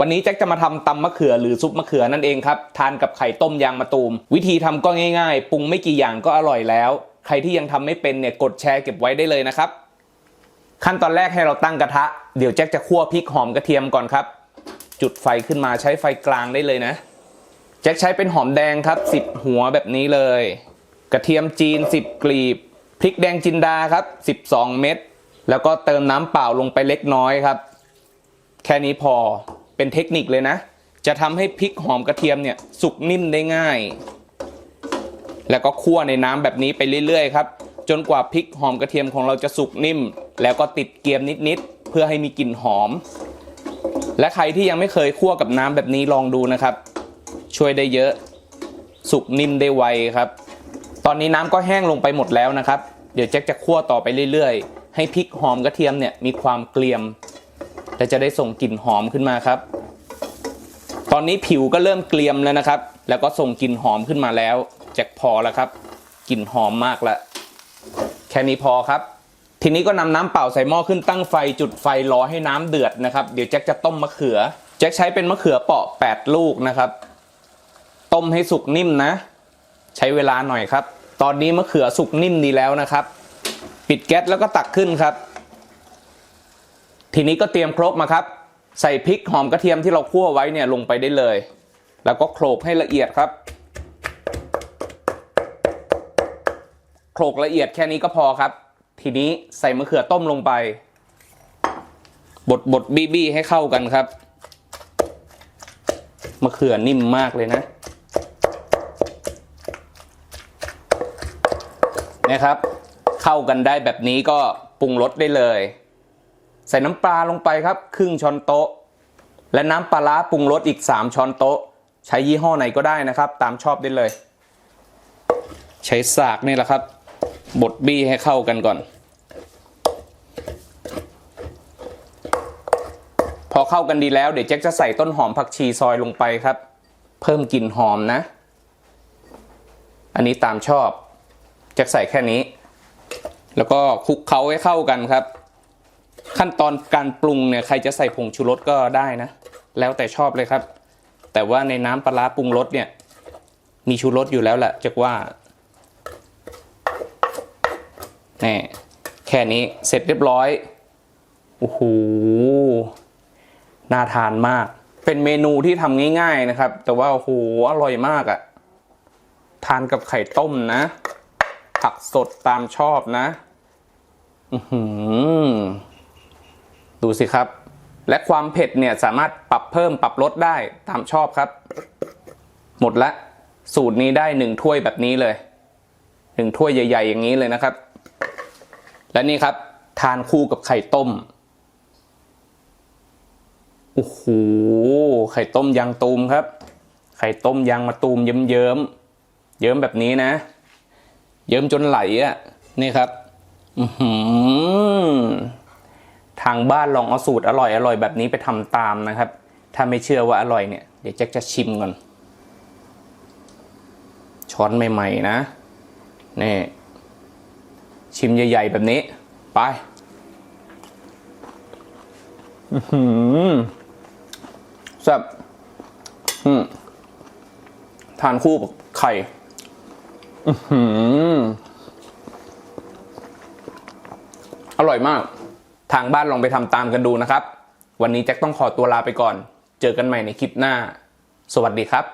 วันนี้แจ็คจะมาทำตำมะเขือหรือซุปมะเขือนั่นเองครับทานกับไข่ต้มยางมะตูม วิธีทำก็ง่ายๆ ปรุงไม่กี่อย่างก็อร่อยแล้ว ใครที่ยังทำไม่เป็นเนี่ยกดแชร์เก็บไว้ได้เลยนะครับ ขั้นตอนแรกให้เราตั้งกระทะ เดี๋ยวแจ็คจะคั่วพริกหอมกระเทียมก่อนครับ จุดไฟขึ้นมาใช้ไฟกลางได้เลยนะ แจ็คใช้เป็นหอมแดงครับ 10 หัวแบบนี้เลย กระเทียมจีน 10 กลีบพริกแดงจินดาครับ 12 เม็ดแล้วก็เติมน้ำเปล่าลงไปเล็กน้อยครับ แค่นี้พอ เป็นเทคนิคเลยนะ จะทำให้พริกหอมกระเทียมเนี่ยสุกนิ่มได้ง่าย แล้วก็คั่วในน้ำแบบนี้ไปเรื่อย ๆ ครับ จนกว่าพริกหอมกระเทียมของเราจะสุกนิ่ม แล้วก็ติดเกรียมนิดๆเพื่อให้มีกลิ่นหอม และใครที่ยังไม่เคยคั่วกับน้ำแบบนี้ลองดูนะครับ ช่วยได้เยอะ สุกนิ่มได้ไวครับ ตอนนี้น้ำก็แห้งลงไปหมดแล้วนะครับ เดี๋ยวแจ็คจะคั่วต่อไปเรื่อยๆ ให้พริกหอมกระเทียมเนี่ยมีความเกรียม และจะได้ส่งกลิ่นหอมขึ้นมาครับ ตอนนี้ผิวก็เริ่มเกรียมแล้วนะครับ แล้วก็ส่งกลิ่นหอมขึ้นมาแล้วแจ็คพอแล้วครับกลิ่นหอมมากละแค่นี้พอครับ ทีนี้ก็นำน้ำเปล่าใส่หม้อขึ้นตั้งไฟจุดไฟรอให้น้ำเดือดนะครับ เดี๋ยวแจ็คจะต้มมะเขือ แจ็คใช้เป็นมะเขือเปาะ 8 ลูกนะครับ ต้มให้สุกนิ่มนะ ใช้เวลาหน่อยครับ ตอนนี้มะเขือสุกนิ่มดีแล้วนะครับ ปิดแก๊สแล้วก็ตักขึ้นครับ ทีนี้ก็เตรียมครกมาครับ ใส่พริกหอมกระเทียมที่เราคั่วไว้เนี่ยลงไปได้เลย แล้วก็โขลกให้ละเอียดครับโขลกละเอียดแค่นี้ก็พอครับ ทีนี้ใส่มะเขือต้มลงไป บดบดบี้บี้ให้เข้ากันครับมะเขือนิ่มมากเลยนะนะครับ เข้ากันได้แบบนี้ก็ปรุงรสได้เลย ใส่น้ำปลาลงไปครับครึ่งช้อนโต๊ะ และน้ำปลาร้าปรุงรสอีก 3 ช้อนโต๊ะ ใช้ยี่ห้อไหนก็ได้นะครับ ตามชอบได้เลย ใช้สากนี่แหละครับ บดบี้ให้เข้ากันก่อน พอเข้ากันดีแล้วเดี๋ยวแจ็คจะใส่ต้นหอมผักชีซอยลงไปครับ เพิ่มกลิ่นหอมนะ อันนี้ตามชอบแจ็คใส่แค่นี้ แล้วก็คลุกเคล้าให้เข้ากันครับ ขั้นตอนการปรุงเนี่ยใครจะใส่ผงชูรสก็ได้นะ แล้วแต่ชอบเลยครับ แต่ว่าในน้ำปลาปรุงรสเนี่ยมีชูรสอยู่แล้วแหละจากว่านี่แค่นี้เสร็จเรียบร้อยโอ้โหน่าทานมาก เป็นเมนูที่ทำง่ายๆนะครับ แต่ว่าโอ้โหอร่อยมากอะ่ะทานกับไข่ต้มนะ ผักสดตามชอบนะ อือหือ ดูสิครับ และความเผ็ดเนี่ยสามารถปรับเพิ่มปรับลดได้ตามชอบครับ หมดละสูตรนี้ได้หนึ่งถ้วยแบบนี้เลยหนึ่งถ้วยใหญ่ ๆ อย่างนี้เลยนะครับ และนี่ครับ ทานคู่กับไข่ต้มโอ้โหไข่ต้มยางตูมครับ ไข่ต้มยางมะตูมเยิ้มเยิ้มๆเยิ้มแบบนี้นะ เยิ้มจนไหลอะนี่ครับ อือหือ ทางบ้านลองเอาสูตรอร่อยอร่อยแบบนี้ไปทำตามนะครับ ถ้าไม่เชื่อว่าอร่อยเนี่ย เดี๋ยวแจ็คจะชิมก่อน ช้อนใหม่ๆนะ นี่ ชิมใหญ่ๆแบบนี้ ไปอือหือแซ่บอืมทานคู่กับไข่อือหืออร่อยมาก ทางบ้านลองไปทำตามกันดูนะครับ วันนี้แจ็คต้องขอตัวลาไปก่อน เจอกันใหม่ในคลิปหน้า สวัสดีครับ